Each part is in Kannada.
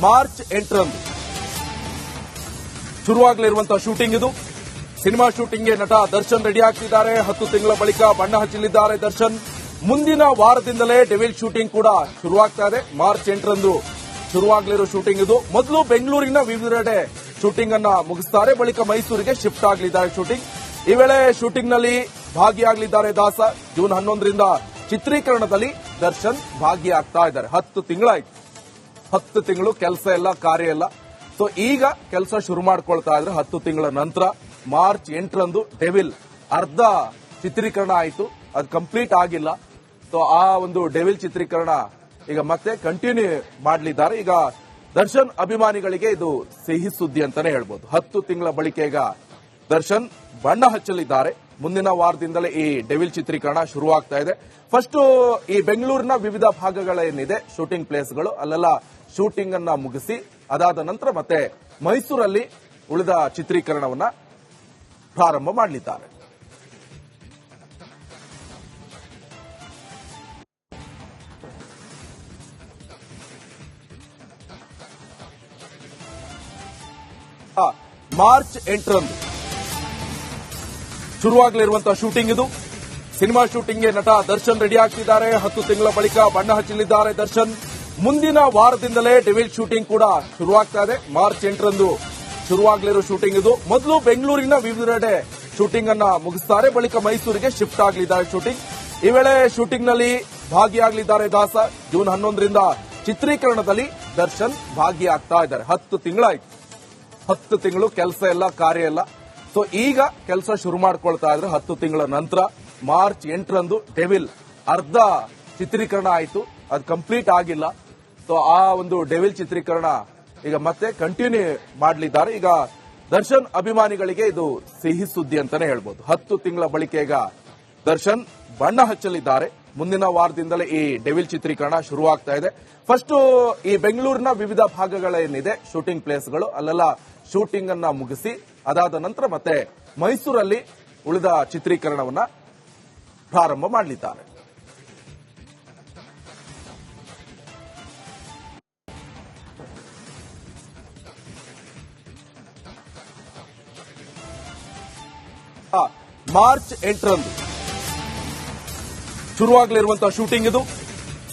ಮಾರ್ಚ್ ಎಂಟರಂದು ಶುರುವಾಗಲಿರುವಂತಹ ಶೂಟಿಂಗ್ ಇದು. ಸಿನಿಮಾ ಶೂಟಿಂಗ್ಗೆ ನಟ ದರ್ಶನ್ ರೆಡಿ ಆಗ್ತಿದ್ದಾರೆ. ಹತ್ತು ತಿಂಗಳ ಬಳಿಕ ಬಣ್ಣ ಹಚ್ಚಲಿದ್ದಾರೆ ದರ್ಶನ್. ಮುಂದಿನ ವಾರದಿಂದಲೇ ಡೆವಿಲ್ ಶೂಟಿಂಗ್ ಕೂಡ ಶುರುವಾಗ್ತಾ ಇದೆ. ಮಾರ್ಚ್ ಎಂಟರಂದು ಶುರುವಾಗಲಿರೋ ಶೂಟಿಂಗ್ ಇದು. ಮೊದಲು ಬೆಂಗಳೂರಿನ ವಿವಿಧೆಡೆ ಶೂಟಿಂಗ್ ಅನ್ನ ಮುಗಿಸ್ತಾರೆ. ಬಳಿಕ ಮೈಸೂರಿಗೆ ಶಿಫ್ಟ್ ಆಗಲಿದ್ದಾರೆ ಶೂಟಿಂಗ್. ಈ ವೇಳೆ ಶೂಟಿಂಗ್ನಲ್ಲಿ ಭಾಗಿಯಾಗಲಿದ್ದಾರೆ ದಾಸ. ಜೂನ್ ಹನ್ನೊಂದರಿಂದ ಚಿತ್ರೀಕರಣದಲ್ಲಿ ದರ್ಶನ್ ಭಾಗಿಯಾಗ್ತಾ ಇದ್ದಾರೆ. ಹತ್ತು ತಿಂಗಳಾಯ್ತು. ಹತ್ತು ತಿಂಗಳು ಕೆಲಸ ಎಲ್ಲ ಕಾರ್ಯ ಎಲ್ಲ ಸೊ ಈಗ ಕೆಲಸ ಶುರು ಮಾಡ್ಕೊಳ್ತಾ ಇದ್ರೆ ಹತ್ತು ತಿಂಗಳ ನಂತರ ಮಾರ್ಚ್ ಎಂಟರಂದು ಡೆವಿಲ್ ಅರ್ಧ ಚಿತ್ರೀಕರಣ ಆಯಿತು. ಅದು ಕಂಪ್ಲೀಟ್ ಆಗಿಲ್ಲ. ಸೊ ಆ ಒಂದು ಡೆವಿಲ್ ಚಿತ್ರೀಕರಣ ಈಗ ಮತ್ತೆ ಕಂಟಿನ್ಯೂ ಮಾಡಲಿದ್ದಾರೆ. ಈಗ ದರ್ಶನ್ ಅಭಿಮಾನಿಗಳಿಗೆ ಇದು ಸಿಹಿ ಸುದ್ದಿ ಅಂತಾನೆ ಹೇಳ್ಬೋದು. ಹತ್ತು ತಿಂಗಳ ಬಳಿಕ ಈಗ ದರ್ಶನ್ ಬಣ್ಣ ಹಚ್ಚಲಿದ್ದಾರೆ. ಮುಂದಿನ ವಾರದಿಂದಲೇ ಈ ಡೆವಿಲ್ ಚಿತ್ರೀಕರಣ ಶುರುವಾಗ್ತಾ ಇದೆ. ಫಸ್ಟ್ ಈ ಬೆಂಗಳೂರಿನ ವಿವಿಧ ಭಾಗಗಳೇನಿದೆ ಶೂಟಿಂಗ್ ಪ್ಲೇಸ್ಗಳು ಅಲ್ಲೆಲ್ಲ ಶೂಟಿಂಗ್ ಅನ್ನ ಮುಗಿಸಿ, ಅದಾದ ನಂತರ ಮತ್ತೆ ಮೈಸೂರಲ್ಲಿ ಉಳಿದ ಚಿತ್ರೀಕರಣವನ್ನ ಪ್ರಾರಂಭ ಮಾಡಲಿದ್ದಾರೆ. ಮಾರ್ಚ್ ಎಂಟರಂದು ಶುರುವಾಗಲಿರುವಂತಹ ಶೂಟಿಂಗ್ ಇದು. ಸಿನಿಮಾ ಶೂಟಿಂಗ್ಗೆ ನಟ ದರ್ಶನ್ ರೆಡಿ ಆಗ್ತಿದ್ದಾರೆ. ಹತ್ತು ತಿಂಗಳ ಬಳಿಕ ಬಣ್ಣ ಹಚ್ಚಲಿದ್ದಾರೆ ದರ್ಶನ್. ಮುಂದಿನ ವಾರದಿಂದಲೇ ಡೆವಿಲ್ ಶೂಟಿಂಗ್ ಕೂಡ ಶುರುವಾಗ್ತಾ ಇದೆ. ಮಾರ್ಚ್ ಎಂಟರಂದು ಶುರುವಾಗಲಿರೋ ಶೂಟಿಂಗ್ ಇದು. ಮೊದಲು ಬೆಂಗಳೂರಿನ ವಿವಿಧೆಡೆ ಶೂಟಿಂಗ್ ಅನ್ನ ಮುಗಿಸ್ತಾರೆ. ಬಳಿಕ ಮೈಸೂರಿಗೆ ಶಿಫ್ಟ್ ಆಗಲಿದ್ದಾರೆ ಶೂಟಿಂಗ್ ಈ ವೇಳೆ ಶೂಟಿಂಗ್ನಲ್ಲಿ ಭಾಗಿಯಾಗಲಿದ್ದಾರೆ ದಾಸ. ಜೂನ್ ಹನ್ನೊಂದರಿಂದ ಚಿತ್ರೀಕರಣದಲ್ಲಿ ದರ್ಶನ್ ಭಾಗಿಯಾಗ್ತಾ ಇದ್ದಾರೆ. ಹತ್ತು ತಿಂಗಳಾಯ್ತು. ಹತ್ತು ತಿಂಗಳು ಕೆಲಸ ಎಲ್ಲ, ಕಾರ್ಯ ಎಲ್ಲ. ಸೊ ಈಗ ಕೆಲಸ ಶುರು ಮಾಡ್ಕೊಳ್ತಾ ಇದ್ರೆ ಹತ್ತು ತಿಂಗಳ ನಂತರ ಮಾರ್ಚ್ ಎಂಟರಂದು ಡೆವಿಲ್ ಅರ್ಧ ಚಿತ್ರೀಕರಣ ಆಯಿತು. ಅದು ಕಂಪ್ಲೀಟ್ ಆಗಿಲ್ಲ. ಸೊ ಆ ಒಂದು ಡೆವಿಲ್ ಚಿತ್ರೀಕರಣ ಈಗ ಮತ್ತೆ ಕಂಟಿನ್ಯೂ ಮಾಡಲಿದ್ದಾರೆ. ಈಗ ದರ್ಶನ್ ಅಭಿಮಾನಿಗಳಿಗೆ ಇದು ಸಿಹಿ ಸುದ್ದಿ ಅಂತಾನೆ ಹೇಳ್ಬೋದು. ಹತ್ತು ತಿಂಗಳ ಬಳಿಕ ಈಗ ದರ್ಶನ್ ಬಣ್ಣ ಹಚ್ಚಲಿದ್ದಾರೆ. ಮುಂದಿನ ವಾರದಿಂದಲೇ ಈ ಡೆವಿಲ್ ಚಿತ್ರೀಕರಣ ಶುರುವಾಗ್ತಾ ಇದೆ. ಫಸ್ಟ್ ಈ ಬೆಂಗಳೂರಿನ ವಿವಿಧ ಭಾಗಗಳೇನಿದೆ? ಶೂಟಿಂಗ್ ಪ್ಲೇಸ್ಗಳು ಅಲ್ಲೆಲ್ಲ ಶೂಟಿಂಗ್ ಅನ್ನ ಮುಗಿಸಿ ಅದಾದ ನಂತರ ಮತ್ತೆ ಮೈಸೂರಲ್ಲಿ ಉಳಿದ ಚಿತ್ರೀಕರಣವನ್ನ ಪ್ರಾರಂಭ ಮಾಡಲಿದ್ದಾರೆ. ಮಾರ್ಚ್ ಎಂಟರಂದು ಶುರುವಾಗಲಿರುವಂತಹ ಶೂಟಿಂಗ್ ಇದು.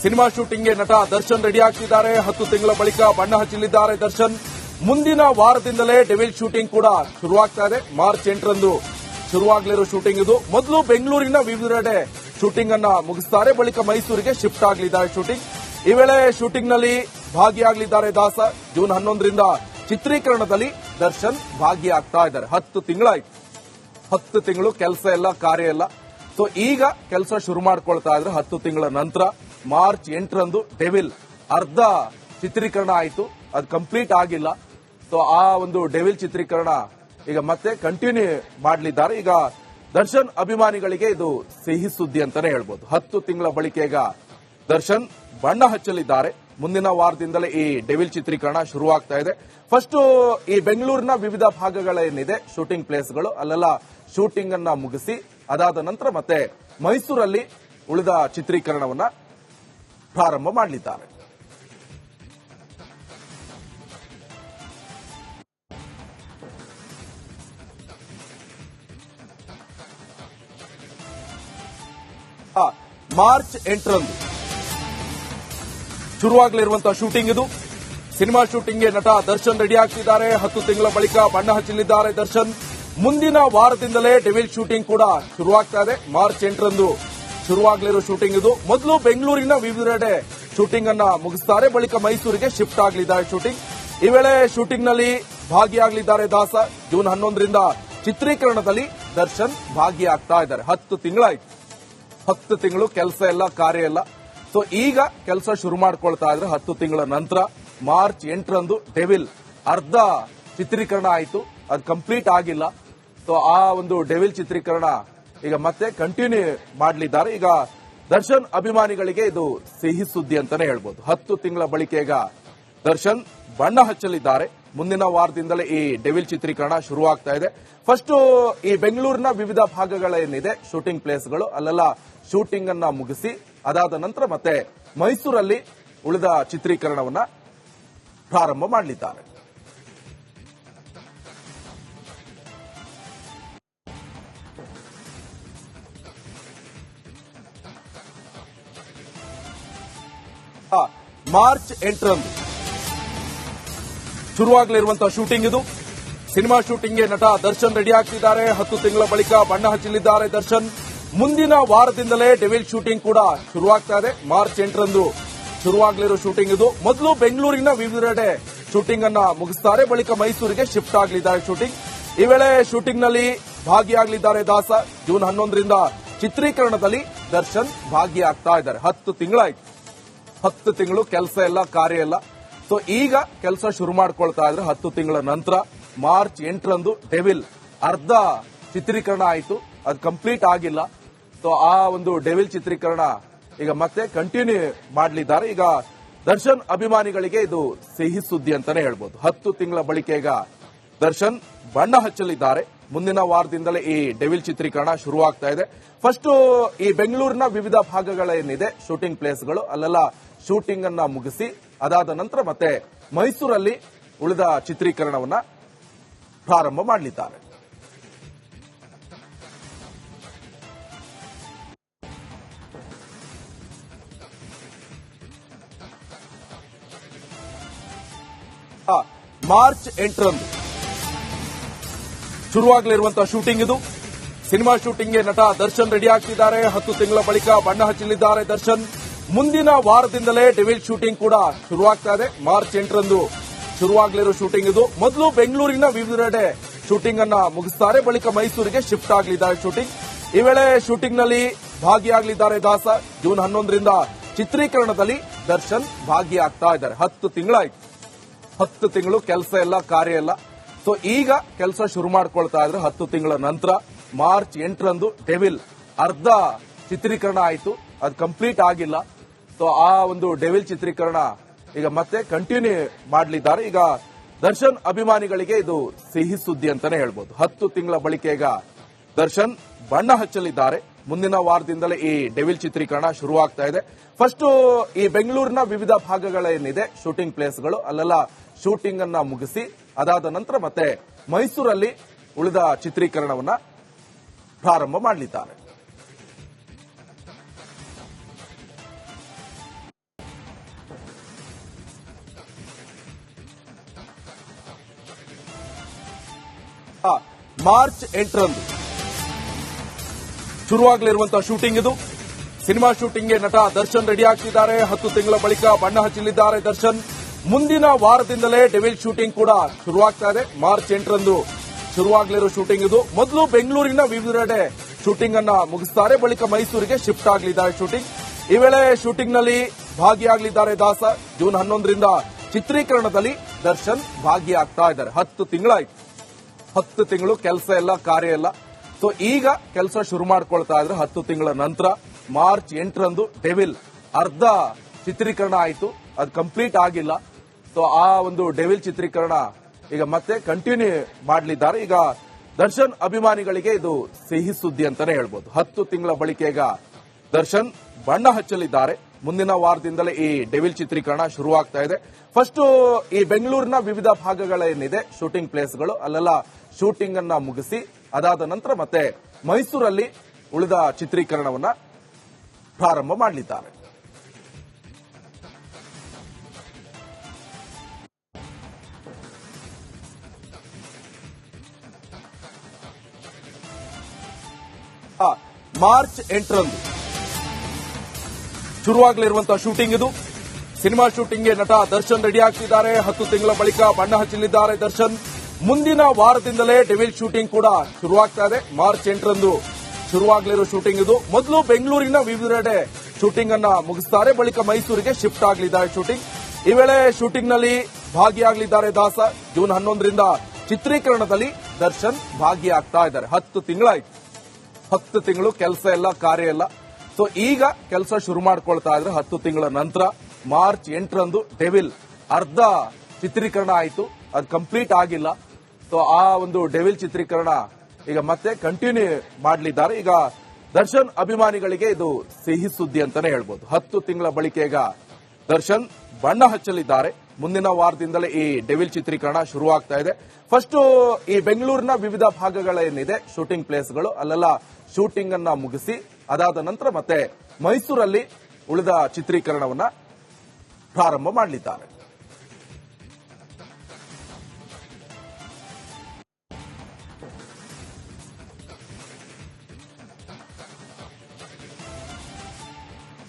ಸಿನಿಮಾ ಶೂಟಿಂಗ್ಗೆ ನಟ ದರ್ಶನ್ ರೆಡಿ ಆಗ್ತಿದ್ದಾರೆ. ಹತ್ತು ತಿಂಗಳ ಬಳಿಕ ಬಣ್ಣ ಹಚ್ಚಲಿದ್ದಾರೆ ದರ್ಶನ್. ಮುಂದಿನ ವಾರದಿಂದಲೇ ಡೆವಿಲ್ ಶೂಟಿಂಗ್ ಕೂಡ ಶುರುವಾಗ್ತಾ ಇದೆ. ಮಾರ್ಚ್ ಎಂಟರಂದು ಶುರುವಾಗಲಿರೋ ಶೂಟಿಂಗ್ ಇದು. ಮೊದಲು ಬೆಂಗಳೂರಿನ ವಿವಿಧೆಡೆ ಶೂಟಿಂಗ್ ಅನ್ನ ಮುಗಿಸ್ತಾರೆ. ಬಳಿಕ ಮೈಸೂರಿಗೆ ಶಿಫ್ಟ್ ಆಗಲಿದ್ದಾರೆ ಶೂಟಿಂಗ್. ಈ ವೇಳೆ ಶೂಟಿಂಗ್ನಲ್ಲಿ ಭಾಗಿಯಾಗಲಿದ್ದಾರೆ ದಾಸ. ಜೂನ್ ಹನ್ನೊಂದರಿಂದ ಚಿತ್ರೀಕರಣದಲ್ಲಿ ದರ್ಶನ್ ಭಾಗಿಯಾಗ್ತಾ ಇದ್ದಾರೆ. ಹತ್ತು ತಿಂಗಳಾಯ್ತು. ಹತ್ತು ತಿಂಗಳು ಕೆಲಸ ಎಲ್ಲ ಕಾರ್ಯ ಎಲ್ಲ ಸೊ ಈಗ ಕೆಲಸ ಶುರು ಮಾಡ್ಕೊಳ್ತಾ ಇದ್ರೆ ಹತ್ತು ತಿಂಗಳ ನಂತರ. ಮಾರ್ಚ್ ಎಂಟರಂದು ಡೆವಿಲ್ ಅರ್ಧ ಚಿತ್ರೀಕರಣ ಆಯಿತು. ಅದು ಕಂಪ್ಲೀಟ್ ಆಗಿಲ್ಲ. ಸೊ ಆ ಒಂದು ಡೆವಿಲ್ ಚಿತ್ರೀಕರಣ ಈಗ ಮತ್ತೆ ಕಂಟಿನ್ಯೂ ಮಾಡಲಿದ್ದಾರೆ. ಈಗ ದರ್ಶನ್ ಅಭಿಮಾನಿಗಳಿಗೆ ಇದು ಸಿಹಿ ಸುದ್ದಿ ಅಂತಾನೆ ಹೇಳ್ಬೋದು. ಹತ್ತು ತಿಂಗಳ ಬಳಿಕ ಈಗ ದರ್ಶನ್ ಬಣ್ಣ ಹಚ್ಚಲಿದ್ದಾರೆ. ಮುಂದಿನ ವಾರದಿಂದಲೇ ಈ ಡೆವಿಲ್ ಚಿತ್ರೀಕರಣ ಶುರುವಾಗ್ತಾ ಇದೆ. ಫಸ್ಟ್ ಈ ಬೆಂಗಳೂರಿನ ವಿವಿಧ ಭಾಗಗಳೇನಿದೆ? ಶೂಟಿಂಗ್ ಪ್ಲೇಸ್ಗಳು ಅಲ್ಲೆಲ್ಲ ಶೂಟಿಂಗ್ ಅನ್ನ ಮುಗಿಸಿ, ಅದಾದ ನಂತರ ಮತ್ತೆ ಮೈಸೂರಲ್ಲಿ ಉಳಿದ ಚಿತ್ರೀಕರಣವನ್ನ ಪ್ರಾರಂಭ ಮಾಡಲಿದ್ದಾರೆ. ಮಾರ್ಚ್ ಎಂಟರಂದು ಶುರುವಾಗಲಿರುವಂತಹ ಶೂಟಿಂಗ್ ಇದು. ಸಿನಿಮಾ ಶೂಟಿಂಗ್ಗೆ ನಟ ದರ್ಶನ್ ರೆಡಿ ಆಗ್ತಿದ್ದಾರೆ. ಹತ್ತು ತಿಂಗಳ ಬಳಿಕ ಬಣ್ಣ ಹಚ್ಚಲಿದ್ದಾರೆ ದರ್ಶನ್. ಮುಂದಿನ ವಾರದಿಂದಲೇ ಡೆವಿಲ್ ಶೂಟಿಂಗ್ ಕೂಡ ಶುರುವಾಗ್ತಾ ಇದೆ. ಮಾರ್ಚ್ ಎಂಟರಂದು ಶುರುವಾಗಲಿರೋ ಶೂಟಿಂಗ್ ಇದು. ಮೊದಲು ಬೆಂಗಳೂರಿನ ವಿವಿಧೆಡೆ ಶೂಟಿಂಗ್ ಅನ್ನ ಮುಗಿಸ್ತಾರೆ. ಬಳಿಕ ಮೈಸೂರಿಗೆ ಶಿಫ್ಟ್ ಆಗಲಿದ್ದಾರೆ ಶೂಟಿಂಗ್ ಈ ವೇಳೆ ಶೂಟಿಂಗ್ನಲ್ಲಿ ಭಾಗಿಯಾಗಲಿದ್ದಾರೆ ದಾಸ. ಜೂನ್ ಹನ್ನೊಂದರಿಂದ ಚಿತ್ರೀಕರಣದಲ್ಲಿ ದರ್ಶನ್ ಭಾಗಿಯಾಗ್ತಾ ಇದ್ದಾರೆ. ಹತ್ತು ತಿಂಗಳಾಯ್ತು. ಹತ್ತು ತಿಂಗಳು ಕೆಲಸ ಎಲ್ಲ ಕಾರ್ಯ ಇಲ್ಲ. ಸೊ ಈಗ ಕೆಲಸ ಶುರು ಮಾಡ್ಕೊಳ್ತಾ ಇದ್ರೆ ಹತ್ತು ತಿಂಗಳ ನಂತರ ಮಾರ್ಚ್ ಎಂಟರಂದು ಡೆವಿಲ್ ಅರ್ಧ ಚಿತ್ರೀಕರಣ ಆಯಿತು. ಅದು ಕಂಪ್ಲೀಟ್ ಆಗಿಲ್ಲ. ಸೊ ಆ ಒಂದು ಡೆವಿಲ್ ಚಿತ್ರೀಕರಣ ಈಗ ಮತ್ತೆ ಕಂಟಿನ್ಯೂ ಮಾಡಲಿದ್ದಾರೆ. ಈಗ ದರ್ಶನ್ ಅಭಿಮಾನಿಗಳಿಗೆ ಇದು ಸಿಹಿ ಸುದ್ದಿ ಅಂತಾನೆ ಹೇಳ್ಬೋದು. ಹತ್ತು ತಿಂಗಳ ಬಳಿಕ ಈಗ ದರ್ಶನ್ ಬಣ್ಣ ಹಚ್ಚಲಿದ್ದಾರೆ. ಮುಂದಿನ ವಾರದಿಂದಲೇ ಈ ಡೆವಿಲ್ ಚಿತ್ರೀಕರಣ ಶುರುವಾಗ್ತಾ ಇದೆ. ಫಸ್ಟ್ ಈ ಬೆಂಗಳೂರಿನ ವಿವಿಧ ಭಾಗಗಳೇನಿದೆ? ಶೂಟಿಂಗ್ ಪ್ಲೇಸ್ಗಳು ಅಲ್ಲೆಲ್ಲ ಶೂಟಿಂಗ್ ಅನ್ನ ಮುಗಿಸಿ, ಅದಾದ ನಂತರ ಮತ್ತೆ ಮೈಸೂರಲ್ಲಿ ಉಳಿದ ಚಿತ್ರೀಕರಣವನ್ನ ಪ್ರಾರಂಭ ಮಾಡಲಿದ್ದಾರೆ. ಮಾರ್ಚ್ ಎಂಟರಂದು ಶುರುವಾಗಲಿರುವಂತಹ ಶೂಟಿಂಗ್ ಇದು. ಸಿನಿಮಾ ಶೂಟಿಂಗ್ಗೆ ನಟ ದರ್ಶನ್ ರೆಡಿ ಆಗ್ತಿದ್ದಾರೆ. ಹತ್ತು ತಿಂಗಳ ಬಳಿಕ ಬಣ್ಣ ಹಚ್ಚಲಿದ್ದಾರೆ ದರ್ಶನ್. ಮುಂದಿನ ವಾರದಿಂದಲೇ ಡೆವಿಲ್ ಶೂಟಿಂಗ್ ಕೂಡ ಶುರುವಾಗ್ತಾ ಇದೆ. ಮಾರ್ಚ್ ಎಂಟರಂದು ಶುರುವಾಗಲಿರೋ ಶೂಟಿಂಗ್ ಇದು. ಮೊದಲು ಬೆಂಗಳೂರಿನ ವಿವಿಧೆಡೆ ಶೂಟಿಂಗ್ ಅನ್ನ ಮುಗಿಸ್ತಾರೆ. ಬಳಿಕ ಮೈಸೂರಿಗೆ ಶಿಫ್ಟ್ ಆಗಲಿದ್ದಾರೆ ಶೂಟಿಂಗ್ ಈ ವೇಳೆ ಶೂಟಿಂಗ್ನಲ್ಲಿ ಭಾಗಿಯಾಗಲಿದ್ದಾರೆ ದಾಸ. ಜೂನ್ ಹನ್ನೊಂದರಿಂದ ಚಿತ್ರೀಕರಣದಲ್ಲಿ ದರ್ಶನ್ ಭಾಗಿಯಾಗ್ತಾ ಇದ್ದಾರೆ. ಹತ್ತು ತಿಂಗಳಾಯ್ತು. ಹತ್ತು ತಿಂಗಳು ಕೆಲಸ ಎಲ್ಲ, ಕಾರ್ಯ ಎಲ್ಲ. ಸೊ ಈಗ ಕೆಲಸ ಶುರು ಮಾಡ್ಕೊಳ್ತಾ ಇದ್ರೆ ಹತ್ತು ತಿಂಗಳ ನಂತರ ಮಾರ್ಚ್ ಎಂಟರಂದು ಡೆವಿಲ್ ಅರ್ಧ ಚಿತ್ರೀಕರಣ ಆಯಿತು. ಅದು ಕಂಪ್ಲೀಟ್ ಆಗಿಲ್ಲ. ಸೊ ಆ ಒಂದು ಡೆವಿಲ್ ಚಿತ್ರೀಕರಣ ಈಗ ಮತ್ತೆ ಕಂಟಿನ್ಯೂ ಮಾಡಲಿದ್ದಾರೆ. ಈಗ ದರ್ಶನ್ ಅಭಿಮಾನಿಗಳಿಗೆ ಇದು ಸಿಹಿ ಸುದ್ದಿ ಅಂತಾನೆ ಹೇಳ್ಬೋದು. ಹತ್ತು ತಿಂಗಳ ಬಳಿಕ ಈಗ ದರ್ಶನ್ ಬಣ್ಣ ಹಚ್ಚಲಿದ್ದಾರೆ. ಮುಂದಿನ ವಾರದಿಂದಲೇ ಈ ಡೆವಿಲ್ ಚಿತ್ರೀಕರಣ ಶುರುವಾಗ್ತಾ ಇದೆ. ಫಸ್ಟ್ ಈ ಬೆಂಗಳೂರಿನ ವಿವಿಧ ಭಾಗಗಳೇನಿದೆ? ಶೂಟಿಂಗ್ ಪ್ಲೇಸ್ಗಳು ಅಲ್ಲೆಲ್ಲ ಶೂಟಿಂಗ್ ಅನ್ನ ಮುಗಿಸಿ ಅದಾದ ನಂತರ ಮತ್ತೆ ಮೈಸೂರಲ್ಲಿ ಉಳಿದ ಚಿತ್ರೀಕರಣವನ್ನ ಪ್ರಾರಂಭ ಮಾಡಲಿದ್ದಾರೆ. ಮಾರ್ಚ್ ಎಂಟರಂದು ಶುರುವಾಗಲಿರುವಂತಹ ಶೂಟಿಂಗ್ ಇದು. ಸಿನಿಮಾ ಶೂಟಿಂಗ್ಗೆ ನಟ ದರ್ಶನ್ ರೆಡಿ ಆಗ್ತಿದ್ದಾರೆ. ಹತ್ತು ತಿಂಗಳ ಬಳಿಕ ಬಣ್ಣ ಹಚ್ಚಲಿದ್ದಾರೆ ದರ್ಶನ್. ಮುಂದಿನ ವಾರದಿಂದಲೇ ಡೆವಿಲ್ ಶೂಟಿಂಗ್ ಕೂಡ ಶುರುವಾಗ್ತಾ ಇದೆ. ಮಾರ್ಚ್ ಎಂಟರಂದು ಶುರುವಾಗಲಿರೋ ಶೂಟಿಂಗ್ ಇದು. ಮೊದಲು ಬೆಂಗಳೂರಿನ ವಿವಿಧೆಡೆ ಶೂಟಿಂಗ್ ಅನ್ನ ಮುಗಿಸ್ತಾರೆ. ಬಳಿಕ ಮೈಸೂರಿಗೆ ಶಿಫ್ಟ್ ಆಗಲಿದ್ದಾರೆ ಶೂಟಿಂಗ್. ಈ ವೇಳೆ ಶೂಟಿಂಗ್ನಲ್ಲಿ ಭಾಗಿಯಾಗಲಿದ್ದಾರೆ ದಾಸ. ಜೂನ್ ಹನ್ನೊಂದರಿಂದ ಚಿತ್ರೀಕರಣದಲ್ಲಿ ದರ್ಶನ್ ಭಾಗಿಯಾಗ್ತಾ ಇದ್ದಾರೆ. ಹತ್ತು ತಿಂಗಳಾಯ್ತು. ಹತ್ತು ತಿಂಗಳು ಕೆಲಸ ಎಲ್ಲ ಕಾರ್ಯ ಎಲ್ಲ ಸೊ ಈಗ ಕೆಲಸ ಶುರು ಮಾಡ್ಕೊಳ್ತಾ ಇದ್ರೆ ಹತ್ತು ತಿಂಗಳ ನಂತರ. ಮಾರ್ಚ್ ಎಂಟರಂದು ಡೆವಿಲ್ ಅರ್ಧ ಚಿತ್ರೀಕರಣ ಆಯಿತು. ಅದು ಕಂಪ್ಲೀಟ್ ಆಗಿಲ್ಲ. ಸೊ ಆ ಒಂದು ಡೆವಿಲ್ ಚಿತ್ರೀಕರಣ ಈಗ ಮತ್ತೆ ಕಂಟಿನ್ಯೂ ಮಾಡಲಿದ್ದಾರೆ. ಈಗ ದರ್ಶನ್ ಅಭಿಮಾನಿಗಳಿಗೆ ಇದು ಸಿಹಿ ಸುದ್ದಿ ಅಂತಾನೆ ಹೇಳ್ಬೋದು. ಹತ್ತು ತಿಂಗಳ ಬಳಿಕ ಈಗ ದರ್ಶನ್ ಬಣ್ಣ ಹಚ್ಚಲಿದ್ದಾರೆ. ಮುಂದಿನ ವಾರದಿಂದಲೇ ಈ ಡೆವಿಲ್ ಚಿತ್ರೀಕರಣ ಶುರುವಾಗ್ತಾ ಇದೆ. ಫಸ್ಟ್ ಈ ಬೆಂಗಳೂರಿನ ವಿವಿಧ ಭಾಗಗಳೇನಿದೆ? ಶೂಟಿಂಗ್ ಪ್ಲೇಸ್ಗಳು ಅಲ್ಲೆಲ್ಲ ಶೂಟಿಂಗ್ ಅನ್ನ ಮುಗಿಸಿ, ಅದಾದ ನಂತರ ಮತ್ತೆ ಮೈಸೂರಲ್ಲಿ ಉಳಿದ ಚಿತ್ರೀಕರಣವನ್ನ ಪ್ರಾರಂಭ ಮಾಡಲಿದ್ದಾರೆ. ಮಾರ್ಚ್ ಎಂಟರಂದು ಶುರುವಾಗಲಿರುವಂತಹ ಶೂಟಿಂಗ್ ಇದು. ಸಿನಿಮಾ ಶೂಟಿಂಗ್ಗೆ ನಟ ದರ್ಶನ್ ರೆಡಿ ಆಗ್ತಿದ್ದಾರೆ. ಹತ್ತು ತಿಂಗಳ ಬಳಿಕ ಬಣ್ಣ ಹಚ್ಚಲಿದ್ದಾರೆ ದರ್ಶನ್. ಮುಂದಿನ ವಾರದಿಂದಲೇ ಡೆವಿಲ್ ಶೂಟಿಂಗ್ ಕೂಡ ಶುರುವಾಗ್ತಾ ಇದೆ. ಮಾರ್ಚ್ ಎಂಟರಂದು ಶುರುವಾಗಲಿರೋ ಶೂಟಿಂಗ್ ಇದು. ಮೊದಲು ಬೆಂಗಳೂರಿನ ವಿವಿಧೆಡೆ ಶೂಟಿಂಗ್ ಅನ್ನ ಮುಗಿಸ್ತಾರೆ. ಬಳಿಕ ಮೈಸೂರಿಗೆ ಶಿಫ್ಟ್ ಆಗಲಿದ್ದಾರೆ ಶೂಟಿಂಗ್. ಈ ವೇಳೆ ಶೂಟಿಂಗ್ನಲ್ಲಿ ಭಾಗಿಯಾಗಲಿದ್ದಾರೆ ದಾಸ. ಜೂನ್ ಹನ್ನೊಂದರಿಂದ ಚಿತ್ರೀಕರಣದಲ್ಲಿ ದರ್ಶನ್ ಭಾಗಿಯಾಗ್ತಾ ಇದ್ದಾರೆ. ಹತ್ತು ತಿಂಗಳಾಯ್ತು. ಹತ್ತು ತಿಂಗಳು ಕೆಲಸ ಎಲ್ಲ ಕಾರ್ಯ ಎಲ್ಲ ಸೊ ಈಗ ಕೆಲಸ ಶುರು ಮಾಡ್ಕೊಳ್ತಾ ಇದ್ರೆ ಹತ್ತು ತಿಂಗಳ ನಂತರ ಮಾರ್ಚ್ ಎಂಟರಂದು ಡೆವಿಲ್ ಅರ್ಧ ಚಿತ್ರೀಕರಣ ಆಯಿತು. ಅದು ಕಂಪ್ಲೀಟ್ ಆಗಿಲ್ಲ. ಸೊ ಆ ಒಂದು ಡೆವಿಲ್ ಚಿತ್ರೀಕರಣ ಈಗ ಮತ್ತೆ ಕಂಟಿನ್ಯೂ ಮಾಡಲಿದ್ದಾರೆ. ಈಗ ದರ್ಶನ್ ಅಭಿಮಾನಿಗಳಿಗೆ ಇದು ಸಿಹಿ ಸುದ್ದಿ ಅಂತಾನೆ ಹೇಳ್ಬೋದು. ಹತ್ತು ತಿಂಗಳ ಬಳಿಕ ಈಗ ದರ್ಶನ್ ಬಣ್ಣ ಹಚ್ಚಲಿದ್ದಾರೆ. ಮುಂದಿನ ವಾರದಿಂದಲೇ ಈ ಡೆವಿಲ್ ಚಿತ್ರೀಕರಣ ಶುರುವಾಗ್ತಾ ಇದೆ. ಫಸ್ಟ್ ಈ ಬೆಂಗಳೂರಿನ ವಿವಿಧ ಭಾಗಗಳೇನಿದೆ? ಶೂಟಿಂಗ್ ಪ್ಲೇಸ್ಗಳು ಅಲ್ಲೆಲ್ಲ ಶೂಟಿಂಗ್ ಅನ್ನ ಮುಗಿಸಿ, ಅದಾದ ನಂತರ ಮತ್ತೆ ಮೈಸೂರಲ್ಲಿ ಉಳಿದ ಚಿತ್ರೀಕರಣವನ್ನ ಪ್ರಾರಂಭ ಮಾಡಲಿದ್ದಾರೆ. ಮಾರ್ಚ್ ಎಂಟರಂದು ಶುರುವಾಗಲಿರುವಂತಹ ಶೂಟಿಂಗ್ ಇದು. ಸಿನಿಮಾ ಶೂಟಿಂಗ್ಗೆ ನಟ ದರ್ಶನ್ ರೆಡಿ ಆಗ್ತಿದ್ದಾರೆ. ಹತ್ತು ತಿಂಗಳ ಬಳಿಕ ಬಣ್ಣ ಹಚ್ಚಲಿದ್ದಾರೆ ದರ್ಶನ್. ಮುಂದಿನ ವಾರದಿಂದಲೇ ಡೆವಿಲ್ ಶೂಟಿಂಗ್ ಕೂಡ ಶುರುವಾಗ್ತಾ ಇದೆ. ಮಾರ್ಚ್ ಎಂಟರಂದು ಶುರುವಾಗಲಿರೋ ಶೂಟಿಂಗ್ ಇದು. ಮೊದಲು ಬೆಂಗಳೂರಿನ ವಿವಿಧೆಡೆ ಶೂಟಿಂಗ್ ಅನ್ನ ಮುಗಿಸ್ತಾರೆ. ಬಳಿಕ ಮೈಸೂರಿಗೆ ಶಿಫ್ಟ್ ಆಗಲಿದ್ದಾರೆ ಶೂಟಿಂಗ್ ಈ ವೇಳೆ ಶೂಟಿಂಗ್ನಲ್ಲಿ ಭಾಗಿಯಾಗಲಿದ್ದಾರೆ ದಾಸ. ಜೂನ್ ಹನ್ನೊಂದರಿಂದ ಚಿತ್ರೀಕರಣದಲ್ಲಿ ದರ್ಶನ್ ಭಾಗಿಯಾಗ್ತಾ ಇದ್ದಾರೆ. ಹತ್ತು ತಿಂಗಳಾಯ್ತು. ಹತ್ತು ತಿಂಗಳು ಕೆಲಸ ಎಲ್ಲ ಕಾರ್ಯ ಎಲ್ಲ ಸೊ ಈಗ ಕೆಲಸ ಶುರು ಮಾಡ್ಕೊಳ್ತಾ ಇದ್ರೆ ಹತ್ತು ತಿಂಗಳ ನಂತರ ಮಾರ್ಚ್ ಎಂಟರಂದು ಡೆವಿಲ್ ಅರ್ಧ ಚಿತ್ರೀಕರಣ ಆಯಿತು. ಅದು ಕಂಪ್ಲೀಟ್ ಆಗಿಲ್ಲ. ಸೊ ಆ ಒಂದು ಡೆವಿಲ್ ಚಿತ್ರೀಕರಣ ಈಗ ಮತ್ತೆ ಕಂಟಿನ್ಯೂ ಮಾಡಲಿದ್ದಾರೆ. ಈಗ ದರ್ಶನ್ ಅಭಿಮಾನಿಗಳಿಗೆ ಇದು ಸಿಹಿ ಸುದ್ದಿ ಅಂತಾನೆ ಹೇಳ್ಬೋದು. ಹತ್ತು ತಿಂಗಳ ಬಳಿಕ ಈಗ ದರ್ಶನ್ ಬಣ್ಣ ಹಚ್ಚಲಿದ್ದಾರೆ. ಮುಂದಿನ ವಾರದಿಂದಲೇ ಈ ಡೆವಿಲ್ ಚಿತ್ರೀಕರಣ ಶುರುವಾಗ್ತಾ ಇದೆ. ಫಸ್ಟ್ ಈ ಬೆಂಗಳೂರಿನ ವಿವಿಧ ಭಾಗಗಳೇನಿದೆ? ಶೂಟಿಂಗ್ ಪ್ಲೇಸ್ಗಳು ಅಲ್ಲೆಲ್ಲ ಶೂಟಿಂಗ್ ಅನ್ನ ಮುಗಿಸಿ ಅದಾದ ನಂತರ ಮತ್ತೆ ಮೈಸೂರಲ್ಲಿ ಉಳಿದ ಚಿತ್ರೀಕರಣವನ್ನ ಪ್ರಾರಂಭ ಮಾಡಲಿದ್ದಾರೆ.